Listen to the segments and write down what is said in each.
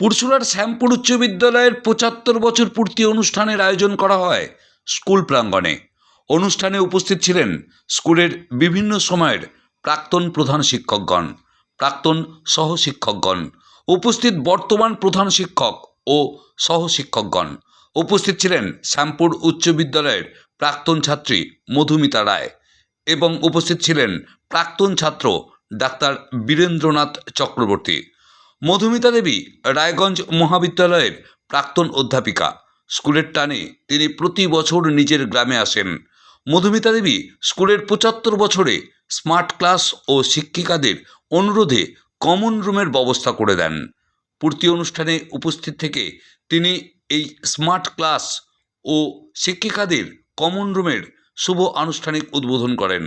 পুরসুরার শ্যামপুর উচ্চ বিদ্যালয়ের পঁচাত্তর বছর পূর্তি অনুষ্ঠানের আয়োজন করা হয় স্কুল প্রাঙ্গণে। অনুষ্ঠানে উপস্থিত ছিলেন স্কুলের বিভিন্ন সময়ের প্রাক্তন প্রধান শিক্ষকগণ, প্রাক্তন সহশিক্ষকগণ, উপস্থিত বর্তমান প্রধান শিক্ষক ও সহশিক্ষকগণ। উপস্থিত ছিলেন শ্যামপুর উচ্চ বিদ্যালয়ের প্রাক্তন ছাত্রী মধুমিতা রায় এবং উপস্থিত ছিলেন প্রাক্তন ছাত্র ডাক্তার বীরেন্দ্রনাথ চক্রবর্তী। মধুমিতা দেবী রায়গঞ্জ মহাবিদ্যালয়ের প্রাক্তন অধ্যাপিকা। স্কুলের টানে তিনি প্রতি বছর নিজের গ্রামে আসেন। মধুমিতা দেবী স্কুলের পঁচাত্তর বছরে স্মার্ট ক্লাস ও শিক্ষিকাদের অনুরোধে কমন রুমের ব্যবস্থা করে দেন। পূর্তি অনুষ্ঠানে উপস্থিত থেকে তিনি এই স্মার্ট ক্লাস ও শিক্ষিকাদের কমন রুমের শুভ আনুষ্ঠানিক উদ্বোধন করেন।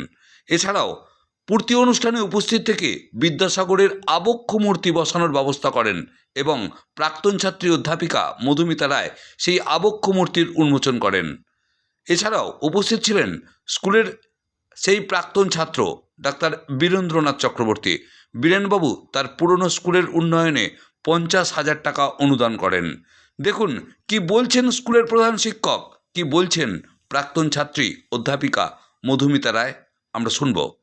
এছাড়াও পূর্তি অনুষ্ঠানে উপস্থিত থেকে বিদ্যাসাগরের আবক্ষ মূর্তি বসানোর ব্যবস্থা করেন এবং প্রাক্তন ছাত্রী অধ্যাপিকা মধুমিতা রায় সেই আবক্ষ মূর্তির উন্মোচন করেন। এছাড়াও উপস্থিত ছিলেন স্কুলের সেই প্রাক্তন ছাত্র ডাক্তার বীরেন্দ্রনাথ চক্রবর্তী। বীরেনবাবু তার পুরনো স্কুলের উন্নয়নে পঞ্চাশ হাজার টাকা অনুদান করেন। দেখুন, কি বলছেন স্কুলের প্রধান শিক্ষক? কি বলছেন প্রাক্তন ছাত্রী অধ্যাপিকা মধুমিতা রায়? আমরা শুনব।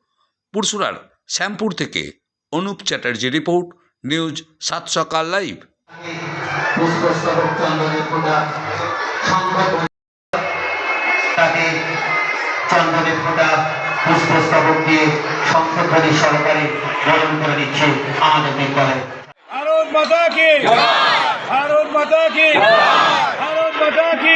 পুরসুরার শ্যামপুর থেকে অনুপ চ্যাটার্জি রিপোর্ট, নিউজ সাত সকাল লাইভ। পুষ্পস্তবক দিয়ে করে দিচ্ছে আমাদের ভারত মাতা কি? ভারত মাতা কি? ভারত মাতা কি?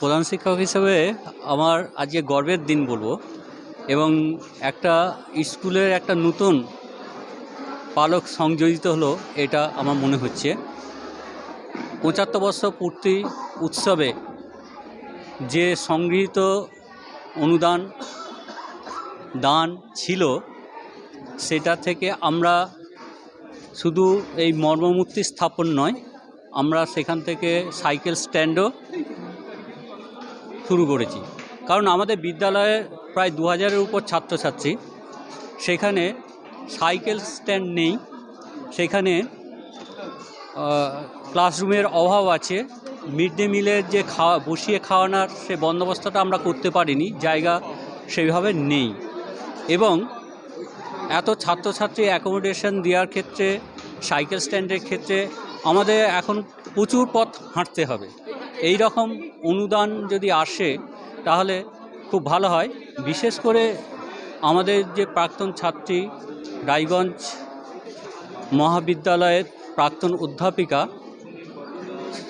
প্রধান শিক্ষক হিসেবে আমার আজকে গর্বের দিন বলব এবং একটা স্কুলের একটা নতুন পালক সংযোজিত হলো এটা আমার মনে হচ্ছে। পঁচাত্তর বর্ষ পূর্তি উৎসবে যে সংগৃহীত অনুদান, দান ছিল, সেটা থেকে আমরা শুধু এই মর্মমূর্তি স্থাপন নয়, আমরা সেখান থেকে সাইকেল স্ট্যান্ডও শুরু করেছি। কারণ আমাদের বিদ্যালয়ে প্রায় দু হাজারের উপর ছাত্রছাত্রী। সেখানে সাইকেল স্ট্যান্ড নেই। সেখানে ক্লাসরুমের অভাব আছে। মিড ডে মিলের যে খাওয়া বসিয়ে খাওয়ানোর সে বন্দোবস্তটা আমরা করতে পারিনি। জায়গা সেইভাবে নেই। এবং এত ছাত্রছাত্রী অ্যাকোমোডেশন দেওয়ার ক্ষেত্রে, সাইকেল স্ট্যান্ডের ক্ষেত্রে আমাদের এখন প্রচুর পথ হাঁটতে হবে। এই রকম অনুদান যদি আসে, তাহলে খুব ভালো হয়। বিশেষ করে আমাদের যে প্রাক্তন ছাত্রী রায়গঞ্জ মহাবিদ্যালয়ের প্রাক্তন অধ্যাপিকা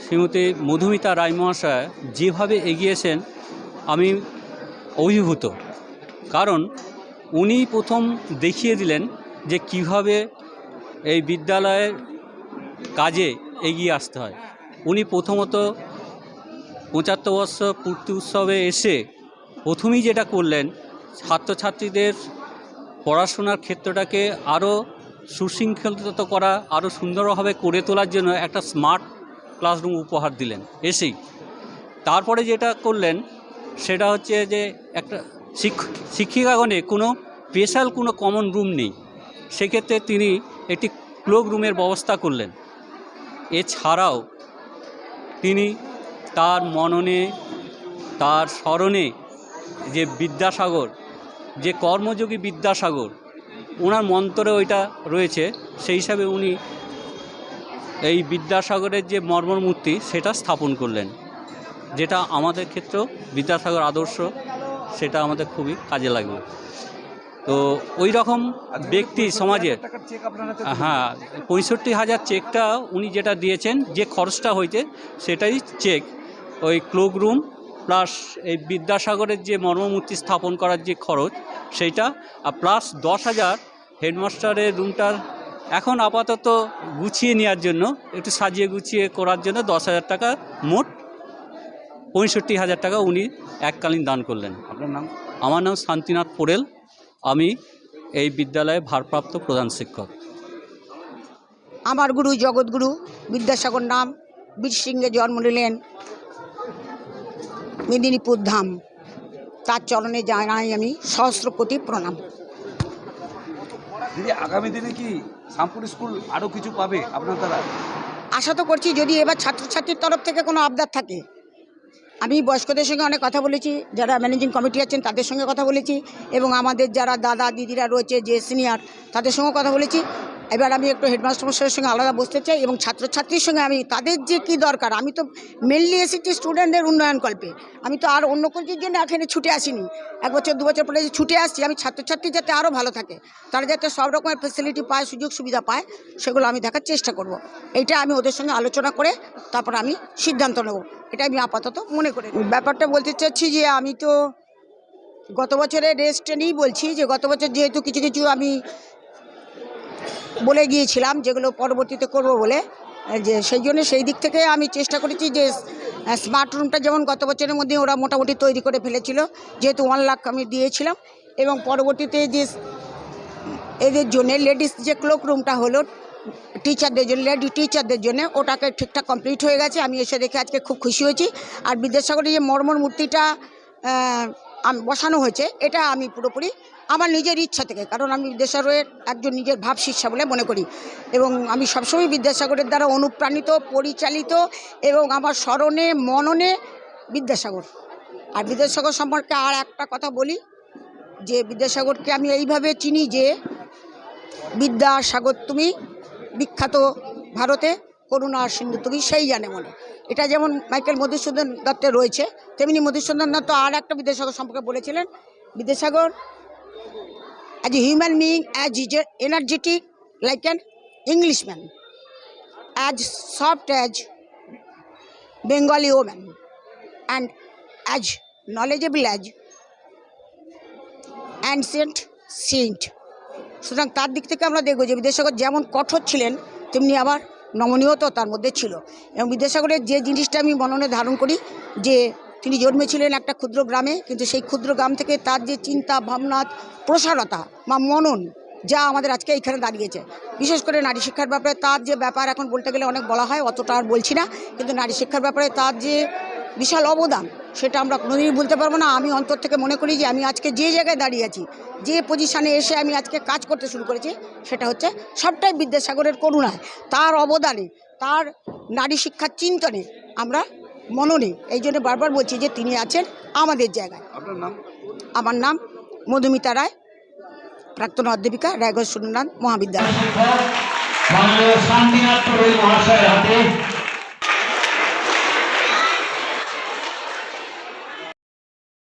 শ্রীমতী মধুমিতা রায় মহাশয় যেভাবে এগিয়েছেন, আমি অভিভূত। কারণ উনি প্রথম দেখিয়ে দিলেন যে কীভাবে এই বিদ্যালয়ের কাজে এগিয়ে আসতে হয়। উনি প্রথমত পঁচাত্তর বর্ষ পূর্তি উৎসবে এসে প্রথমেই যেটা করলেন, ছাত্রছাত্রীদের পড়াশোনার ক্ষেত্রটাকে আরও সুশৃঙ্খলিত করা আরও সুন্দরভাবে করে তোলার জন্য একটা স্মার্ট ক্লাসরুম উপহার দিলেন এসেই। তারপরে যেটা করলেন, সেটা হচ্ছে যে একটা শিক্ষক শিক্ষিকাগণে কোনো স্পেশাল কোনো কমন রুম নেই। সেক্ষেত্রে তিনি একটি ক্লোক রুমের ব্যবস্থা করলেন। এছাড়াও তিনি তার মননে, তার স্মরণে যে বিদ্যাসাগর, যে কর্মযোগী বিদ্যাসাগর ওনার মন্ত্রে ওইটা রয়েছে, সেই হিসাবে উনি এই বিদ্যাসাগরের যে মর্মর মূর্তি, সেটা স্থাপন করলেন। যেটা আমাদের ক্ষেত্রেও বিদ্যাসাগর আদর্শ, সেটা আমাদের খুবই কাজে লাগবে। তো ওই রকম ব্যক্তি সমাজের হ্যাঁ পঁয়ষট্টি হাজার চেকটা উনি যেটা দিয়েছেন, যে খরচটা হয়েছে, সেটাই চেক। ওই ক্লোক রুম প্লাস এই বিদ্যাসাগরের যে মর্মমূর্তি স্থাপন করার যে খরচ সেইটা আর প্লাস দশ হাজার হেডমাস্টারের রুমটার এখন আপাতত গুছিয়ে নেওয়ার জন্য একটু সাজিয়ে গুছিয়ে করার জন্য দশ হাজার টাকা মোট পঁয়ষট্টি হাজার টাকা উনি এককালীন দান করলেন। আপনার নাম? আমার নাম শান্তিনাথ পোড়েল আমি এই বিদ্যালয়ে ভারপ্রাপ্ত প্রধান শিক্ষক। আমার গুরু জগৎগুরু বিদ্যাসাগর নাম বীর সিংহে জন্ম নিলেন মেদিনীপুর ধাম। তার চরণে জানাই আমি সহস্র কোটি প্রণাম। দিদি আগামী দিনে কি শামপুর স্কুল আরও কিছু পাবে আপনার দ্বারা? আশা তো করছি যদি এবার ছাত্রছাত্রীর তরফ থেকে কোনো আবদার থাকে। আমি বয়স্কদের সঙ্গে অনেক কথা বলেছি যারা ম্যানেজিং কমিটি আছেন তাদের সঙ্গে কথা বলেছি এবং আমাদের যারা দাদা দিদিরা রয়েছে যে সিনিয়র তাদের সঙ্গে কথা বলেছি। এবার আমি একটু হেডমাস্টার মশাইয়ের সঙ্গে আলাদা বসতে চাই এবং ছাত্রছাত্রীর সঙ্গে আমি, তাদের যে কি দরকার? আমি তো মেনলি এসেছি স্টুডেন্টদের উন্নয়ন কল্পে। আমি তো আর অন্য কিছুর জন্য এখানে ছুটে আসিনি। এক বছর, দু বছর পরে যে ছুটে আসছি, আমি ছাত্রছাত্রী যাতে আরও ভালো থাকে, তারা যাতে সব রকমের ফেসিলিটি পায়, সুযোগ সুবিধা পায়, সেগুলো আমি দেখার চেষ্টা করব। এইটা আমি ওদের সঙ্গে আলোচনা করে তারপর আমি সিদ্ধান্ত নেব। এটা আমি আপাতত মনে করি ব্যাপারটা বলতে চাচ্ছি যে আমি তো গত বছরের রেস্টে নিয়েই বলছি যে গত বছর যেহেতু কিছু কিছু আমি বলে গিয়েছিলাম যেগুলো পরবর্তীতে করব বলে যে সেই জন্য সেই দিক থেকে আমি চেষ্টা করেছি যে স্মার্ট রুমটা যেমন গত বছরের মধ্যে ওরা মোটামুটি তৈরি করে ফেলেছিল, যেহেতু ওয়ান লাখ আমি দিয়েছিলাম এবং পরবর্তীতে যে, এদের জন্য লেডিস যে ক্লোক রুমটা হলো টিচারদের জন্য লেডি টিচারদের জন্য ওটাকে ঠিকঠাক কমপ্লিট হয়ে গেছে। আমি এসে দেখে আজকে খুব খুশি হয়েছি। আর বিদ্যাসাগরের যে মর্মর মূর্তিটা বসানো হয়েছে, এটা আমি পুরোপুরি আমার নিজের ইচ্ছা থেকে, কারণ আমি বিদ্যাসাগরের একজন নিজের ভাব শিষ্যা বলে মনে করি। এবং আমি সবসময় বিদ্যাসাগরের দ্বারা অনুপ্রাণিত, পরিচালিত এবং আমার স্মরণে, মননে বিদ্যাসাগর। আর বিদ্যাসাগর সম্পর্কে আর একটা কথা বলি, যে বিদ্যাসাগরকে আমি এইভাবে চিনি যে বিদ্যাসাগর তুমি বিখ্যাত ভারতে করুণার সিন্ধু তুমি সেই জানে মনে। এটা যেমন মাইকেল মধুসূদন দত্তের রয়েছে, তেমনি মধুসূদন দত্ত আর একটা বিদ্যাসাগর সম্পর্কে বলেছিলেন, Vidyasagar a human being as is energetic like an Englishman as soft as Bengali woman and as knowledgeable as ancient saint সুতরাং তার দিক থেকে আমরা দেখব যে বিদ্যাসাগর যেমন কঠোর ছিলেন, তেমনি আবার নমনীয়তাও তার মধ্যে ছিল। এবং বিদ্যাসাগরের যে জিনিসটা আমি মননে ধারণ করি, যে তিনি জন্মেছিলেন একটা ক্ষুদ্র গ্রামে, কিন্তু সেই ক্ষুদ্র গ্রাম থেকে তার যে চিন্তা, ভাবনা, প্রসারতা বা মনন যা আমাদের আজকে এইখানে দাঁড়িয়েছে। বিশেষ করে নারী শিক্ষার ব্যাপারে তার যে ব্যাপার এখন বলতে গেলে অনেক বলা হয়, অতটা আর বলছি না। কিন্তু নারী শিক্ষার ব্যাপারে তার যে বিশাল অবদান, সেটা আমরা কোনোদিনই বলতে পারব না। আমি অন্তর থেকে মনে করি যে আমি আজকে যে জায়গায় দাঁড়িয়ে আছি, যে পজিশানে এসে আমি আজকে কাজ করতে শুরু করেছি, সেটা হচ্ছে সবটাই বিদ্যাসাগরের করুণায়। তার অবদানে, তার নারী শিক্ষার চিন্তনে আমরা মননে এই জন্য বারবার বলছি যে তিনি আছেন আমাদের জায়গায়। আপনার নাম? আমার নাম মধুমিতা রায় প্রাক্তন অধ্যাপিকা রায়গঞ্জ সুন্দরনাথ মহাবিদ্যালয়।